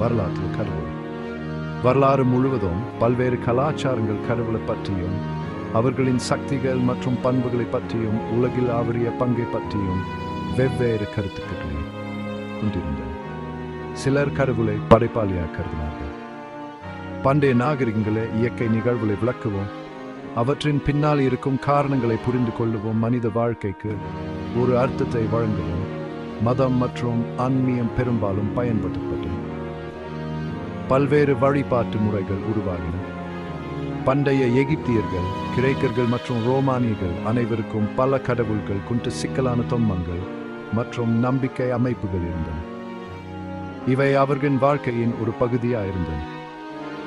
வரலாற்றில் கடவுள். வரலாறு முழுவதும் பல்வேறு கலாச்சாரங்கள் கடவுளை பற்றியும் அவர்களின் சக்திகள் மற்றும் பண்புகளை பற்றியும் உலகில் அவரிய பங்கை பற்றியும் வெவ்வேறு கருத்துக்களை கொண்டிருந்தன சிலர் கடவுளை படைப்பாளியாக கருதினார்கள். பண்டைய நாகரிகங்களை இயற்கை நிகழ்வுகளை விளக்கவும் அவற்றின் பின்னால் இருக்கும் காரணங்களை புரிந்து கொள்ளவும் மனித வாழ்க்கைக்கு ஒரு அர்த்தத்தை வழங்கவும் மதம் மற்றும் ஆன்மீகம் பெரும்பாலும் பயன்படும் பல்வேறு வழிபாட்டு முறைகள் உருவாகின. பண்டைய எகிப்தியர்கள் கிரேக்கர்கள் மற்றும் ரோமானியர்கள் அனைவருக்கும் பல கடவுள்கள் குண்டு சிக்கலான தொன்மங்கள் மற்றும் நம்பிக்கை அமைப்புகள் இருந்தன. இவை அவர்களின் வாழ்க்கையின் ஒரு பகுதியாக இருந்தன.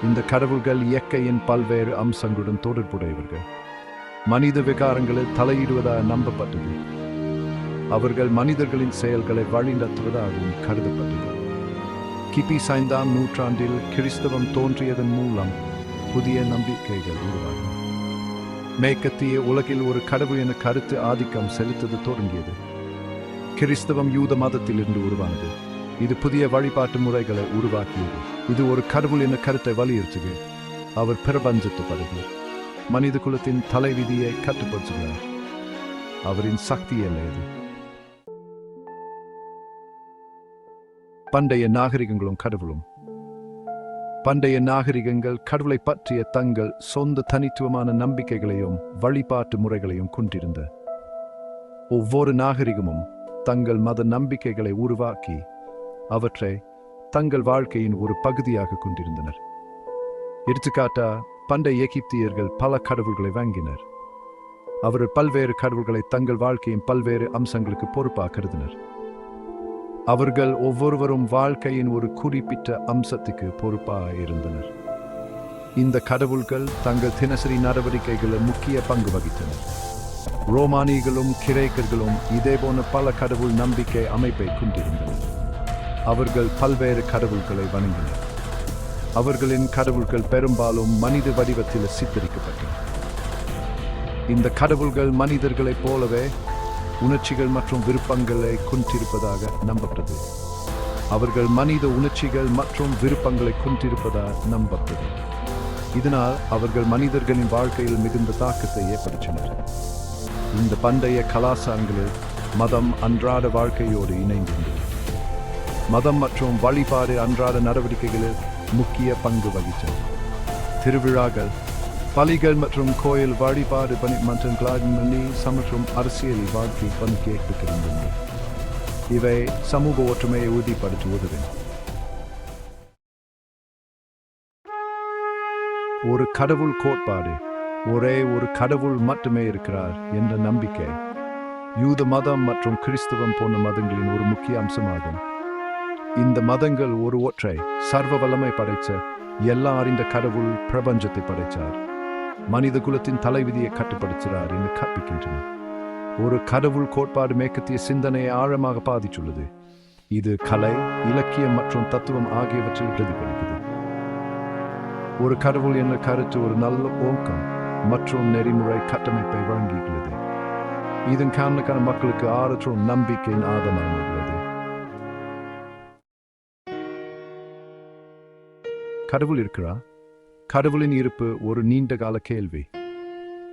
இந்த கடவுள்கள் இயற்கையின் பல்வேறு அம்சங்களுடன் தொடர்புடையவர்கள். மனித விகாரங்களில் தலையிடுவதாக நம்பப்பட்டது. அவர்கள் மனிதர்களின் செயல்களை வழிநடத்துவதாகவும் கருதப்பட்டது. கிபி ஐந்தாம் நூற்றாண்டில் கிறிஸ்தவம் தோன்றியதன் மூலம் புதிய நம்பிக்கைகள் உருவாகும் மேற்கத்திய உலகில் ஒரு கடவுள் என கருத்து ஆதிக்கம் செலுத்தது தொடங்கியது. கிறிஸ்தவம் யூத மதத்திலிருந்து உருவானது. இது புதிய வழிபாட்டு முறைகளை உருவாக்கியது. இது ஒரு கடவுள் என கருத்தை வலியுறுத்துகிறது. அவர் பிரபஞ்சத்து மனித குலத்தின் தலைவிதியை கட்டுப்படுத்துகிறார். அவரின் சக்தி அல்லது பண்டைய நாகரிகங்களும் கடவுளும். பண்டைய நாகரிகங்கள் கடவுளை பற்றிய தங்கள் சொந்த தனித்துவமான நம்பிக்கைகளையும் வழிபாட்டு முறைகளையும் கொண்டிருந்த. ஒவ்வொரு நாகரிகமும் தங்கள் மத நம்பிக்கைகளை உருவாக்கி அவற்றை தங்கள் வாழ்க்கையின் ஒரு பகுதியாக கொண்டிருந்தனர். எடுத்துக்காட்டா பண்டைய எகிப்தியர்கள் பல கடவுள்களை வாங்கினர். அவர்கள் பல்வேறு கடவுள்களை தங்கள் வாழ்க்கையின் பல்வேறு அம்சங்களுக்கு பொறுப்பாக கருதினர் அவர்கள் ஒவ்வொருவரும் வாழ்க்கையின் ஒரு குறிப்பிட்ட அம்சத்துக்கு பொறுப்பாக இருந்தனர். இந்த கடவுள்கள் தங்கள் தினசரி நடவடிக்கைகளில் முக்கிய பங்கு வகித்தனர். ரோமானியர்களும் கிரேக்கர்களும் இதேபோன பல கடவுள் நம்பிக்கை அமைப்பை கொண்டிருந்தனர். அவர்கள் பல்வேறு கடவுள்களை வணங்கினர். அவர்களின் கடவுள்கள் பெரும்பாலும் மனித வடிவத்தில் சித்தரிக்கப்பட்டன. இந்த கடவுள்கள் மனிதர்களைப் போலவே உணர்ச்சிகள் மற்றும் விருப்பங்களை கொண்டிருப்பதாக நம்பப்பட்டது. அவர்கள் மனித உணர்ச்சிகள் மற்றும் விருப்பங்களை கொண்டிருப்பதாக நம்பப்பட்டது. இதனால் அவர்கள் மனிதர்களின் வாழ்க்கையில் மிகுந்த தாக்கத்தை ஏற்படுத்தினர். இந்த பண்டைய கலாசாரங்களில் மதம் அன்றாட வாழ்க்கையோடு இணைந்துள்ளது மதம் மற்றும் வழிபாடு அன்றாட நடவடிக்கைகளில் முக்கிய பங்கு வகித்தன திருவிழாக்கள் பலிகள் மற்றும் கோயில் வழிபாடு பணி மற்றும் கிளாடி மற்றும் அரசியல் வாழ்க்கை பங்கேற்கின்றன இவை சமூக ஒற்றுமையை உறுதிப்படுத்துவது ஒரு கடவுள் கோட்பாடு ஒரே ஒரு கடவுள் மட்டுமே இருக்கிறார் என்ற நம்பிக்கை யூத மதம் மற்றும் கிறிஸ்தவம் போன்ற மதங்களின் ஒரு முக்கிய அம்சமாகும் இந்த மதங்கள் ஒரு ஒற்றை சர்வ வல்லமை படைத்த எல்லா அறிந்த கடவுள் பிரபஞ்சத்தை படைத்தார் மனித குலத்தின் தலைவிதியை கட்டுப்படுத்துகிறார் என்று கற்பிக்கின்றன ஒரு கடவுள் கோட்பாடு மேற்கத்திய சிந்தனையை ஆழமாக பாதித்துள்ளது. இது கலை இலக்கியம் மற்றும் தத்துவம் ஆகியவற்றில் பிரதிபலிக்கிறது. ஒரு கடவுள் என்ற கருத்து ஒரு நல்ல ஓக்கம் மற்றும் நெறிமுறை கட்டமைப்பை வழங்கியுள்ளது. இதன் காரணக்கான மக்களுக்கு ஆறற்றும் நம்பிக்கையின் ஆதாரமாகிறது கடவுள் இருக்கிறா கடவுளின் இருப்பு ஒரு நீண்ட கால கேள்வி.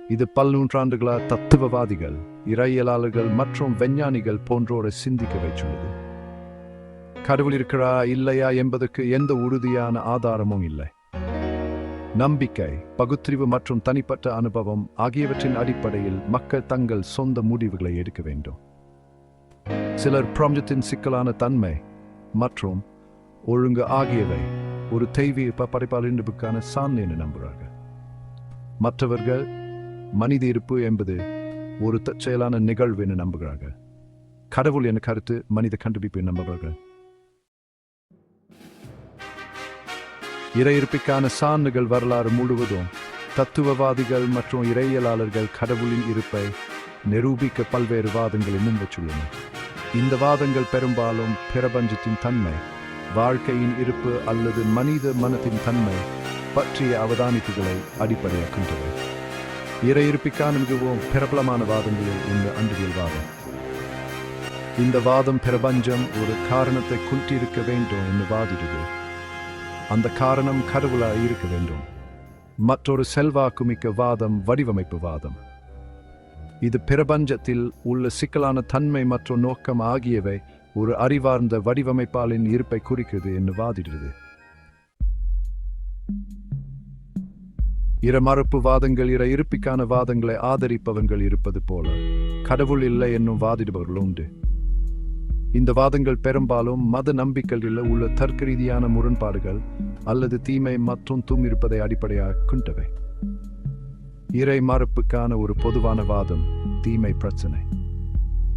இது பல் நூற்றாண்டுகளா தத்துவவாதிகள் இறையியலாளர்கள் மற்றும் விஞ்ஞானிகள் போன்றோரை சிந்திக்க வைச்சுள்ளது கடவுள் இருக்கிறா இல்லையா என்பதற்கு எந்த உறுதியான ஆதாரமும் இல்லை. நம்பிக்கை பகுத்தறிவு மற்றும் தனிப்பட்ட அனுபவம் ஆகியவற்றின் அடிப்படையில் மக்கள் தங்கள் சொந்த முடிவுகளை எடுக்க வேண்டும். சிலர் பிரபஞ்சத்தின் சிக்கலான தன்மை மற்றும் ஒழுங்கு ஆகியவை ஒரு தெய்வீக படைப்பாளர்களுக்கான சான்று என்று நம்புகிறார்கள். மற்றவர்கள் மனித இருப்பு என்பது ஒரு தற்செயலான நிகழ்வு என்று நம்புகிறார்கள். கடவுள் என கருத்து மனித கண்டுபிடிப்பு நம்புகிறார்கள். இறையிருப்பிற்கான சான்றுகள் வரலாறு முழுவதும் தத்துவவாதிகள் மற்றும் இறையியலாளர்கள் கடவுளின் இருப்பை நிரூபிக்க பல்வேறு வாதங்களை முன்வச்சுள்ளனர் இந்த வாதங்கள் பெரும்பாலும் பிரபஞ்சத்தின் தன்மை வாழ்க்கையின் இருப்பு அல்லது மனித மனத்தின் தன்மை பற்றிய அவதானிப்புகளை அடிப்படையாக்கின்றது இறையிருப்பிக்கான மிகவும் பிரபலமான வாதங்களில் இந்த அன்றியல் வாதம். இந்த வாதம் பிரபஞ்சம் ஒரு காரணத்தை குற்றியிருக்க வேண்டும் என்று வாதிடுது. அந்த காரணம் கடவுளாக இருக்க வேண்டும். மற்றொரு செல்வாக்குமிக்க வாதம் வடிவமைப்பு வாதம். இது பிரபஞ்சத்தில் உள்ள சிக்கலான தன்மை மற்றும் நோக்கம் ஆகியவை ஒரு அறிவார்ந்த வடிவமைப்பாளின் இருப்பை குறிக்கிறது என்று வாதிடுகிறது இரமறுப்பு வாதங்கள் இர இருப்பிக்கான வாதங்களை ஆதரிப்பவர்கள் இருப்பது போல கடவுள் இல்லை என்னும் வாதிடுபவர்கள் உண்டு. இந்த வாதங்கள் பெரும்பாலும் மத நம்பிக்கைகளில் உள்ள தர்க்க ரீதியான முரண்பாடுகள் அல்லது தீமை மற்றும் தூம் இருப்பதை அடிப்படையாக கொண்டவை. இறை மறுப்புக்கான ஒரு பொதுவான வாதம் தீமை பிரச்சனை.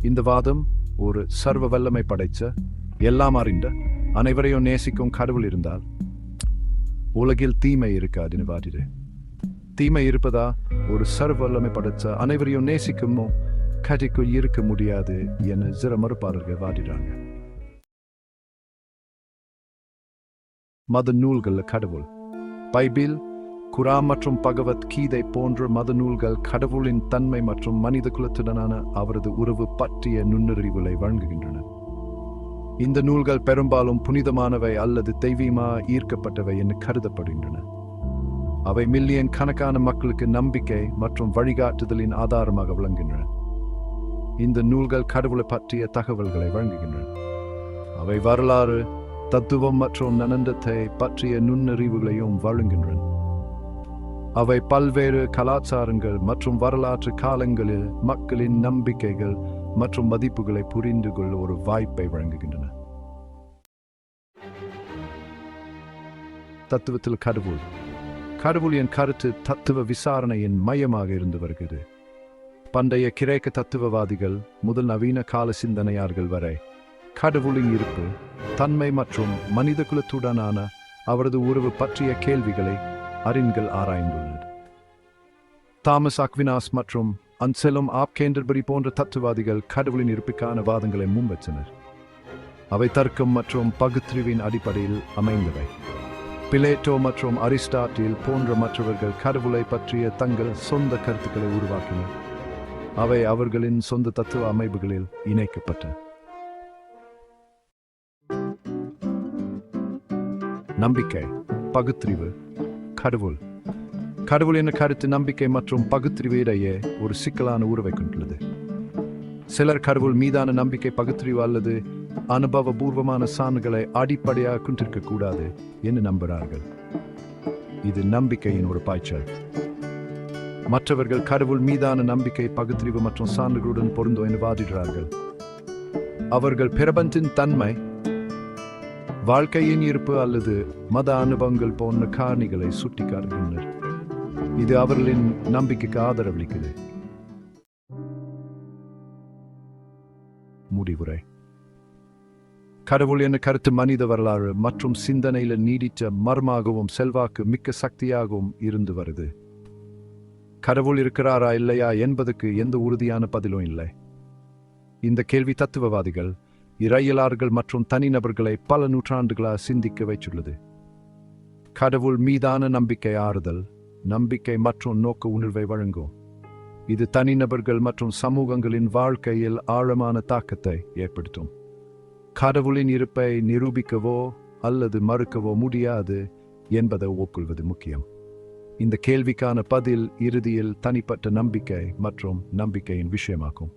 இந்த வாதம் ஒரு சர்வ வல்லமை படைத்த எல்லாம் அறிந்த அனைவரையும் நேசிக்கும் கடவுள் இருந்தால் உலகில் தீமை இருக்காது வாதிடு தீமை இருப்பதா? ஒரு சர்வ வல்லமை படைத்த அனைவரையும் நேசிக்குமோ? கதைக்குள் இருக்க முடியாது என சிற மறுப்பாளர்கள் வாதிடுறாங்க. மத நூல்களில் கடவுள் பைபிள் குரா மற்றும் பகவத் கீதை போன்ற மத நூல்கள் கடவுளின் தன்மை மற்றும் மனித குலத்துடனான அவரது உறவு பற்றிய நுண்ணறிவுகளை வழங்குகின்றன. இந்த நூல்கள் பெரும்பாலும் புனிதமானவை அல்லது தெய்வீமா ஈர்க்கப்பட்டவை என்று கருதப்படுகின்றன. அவை மில்லியன் கணக்கான மக்களுக்கு நம்பிக்கை மற்றும் வழிகாட்டுதலின் ஆதாரமாக விளங்குகின்றன. இந்த நூல்கள் கடவுளை பற்றிய தகவல்களை வழங்குகின்றன. அவை வரலாறு தத்துவம் மற்றும் நனந்தத்தை பற்றிய நுண்ணறிவுகளையும் வழங்குகின்றன. அவை பல்வேறு கலாச்சாரங்கள் மற்றும் வரலாற்று காலங்களில் மக்களின் நம்பிக்கைகள் மற்றும் மதிப்புகளை புரிந்து கொள்ள ஒரு வாய்ப்பை வழங்குகின்றன. தத்துவத்தில் கடவுள். கடவுள் என் கருத்து தத்துவ விசாரணையின் மையமாக இருந்து வருகிறது. பண்டைய கிரேக்க தத்துவவாதிகள் முதல் நவீன கால சிந்தனையார்கள் வரை கடவுளின் இருப்பு தன்மை மற்றும் மனித குலத்துடனான அவரது உறவு பற்றிய கேள்விகளை அறிஞர்கள் ஆராய்ந்துள்ளனர் தாமஸ் அக்வினாஸ் மற்றும் அன்செலும் ஆப் கேண்டர்பரி போன்ற தத்துவாதிகள் கடவுளின் இருப்புக்கான வாதங்களை முன்வச்சனர் அவை தர்க்கம் மற்றும் பகுத்தறிவின் அடிப்படையில் அமைந்தவை. பிளேட்டோ மற்றும் அரிஸ்டாட்டில் போன்ற மற்றவர்கள் கடவுளை பற்றிய தங்கள் சொந்த கருத்துக்களை உருவாக்கினர். அவை அவர்களின் சொந்த தத்துவ அமைப்புகளில் இணைக்கப்பட்டன. நம்பிக்கை பகுத்தறிவு கடவுள். கடவுள் என்ற கருத்து நம்பிக்கை மற்றும் பகுத்தறிவு இடையே ஒரு சிக்கலான உறவை கொண்டுள்ளது சிலர் கடவுள் மீதான நம்பிக்கை பகுத்தறிவு அல்லது அனுபவபூர்வமான சான்றுகளை அடிப்படையாக கொண்டிருக்க கூடாது என்று நம்புகிறார்கள். இது நம்பிக்கையின் ஒரு பாய்ச்சல். மற்றவர்கள் கடவுள் மீதான நம்பிக்கை பகுத்தறிவு மற்றும் சான்றுகளுடன் பொருந்தும் என்று வாதிடுறார்கள் அவர்கள் பிரபஞ்சின் தன்மை வாழ்க்கையின் இருப்பு அல்லது மத அனுபவங்கள் போன்ற காரணிகளை சுட்டிக்காட்டுகின்றனர். இது அவர்களின் நம்பிக்கைக்கு ஆதரவளிக்குது முடிவுரை. கடவுள் என்ற கருத்து மனித வரலாறு மற்றும் சிந்தனையில நீடித்த மர்மாகவும் செல்வாக்கு மிக்க சக்தியாகவும் இருந்து வருது. கடவுள் இருக்கிறாரா இல்லையா என்பதுக்கு எந்த உறுதியான பதிலும் இல்லை. இந்த கேள்வி தத்துவவாதிகள் இறையலார்கள் மற்றும் தனிநபர்களை பல நூற்றாண்டுகளாக சிந்திக்க வைத்துள்ளது. கடவுள் மீதான நம்பிக்கை ஆறுதல் நம்பிக்கை மற்றும் நோக்க உணர்வை வழங்கும். இது தனிநபர்கள் மற்றும் சமூகங்களின் வாழ்க்கையில் ஆழமான தாக்கத்தை ஏற்படுத்தும். கடவுளின் இருப்பை நிரூபிக்கவோ அல்லது மறுக்கவோ முடியாது என்பதை ஒப்புக்கொள்வது முக்கியம். இந்த கேள்விக்கான பதில் இறுதியில் தனிப்பட்ட நம்பிக்கை மற்றும் நம்பிக்கையின் விஷயமாகும்.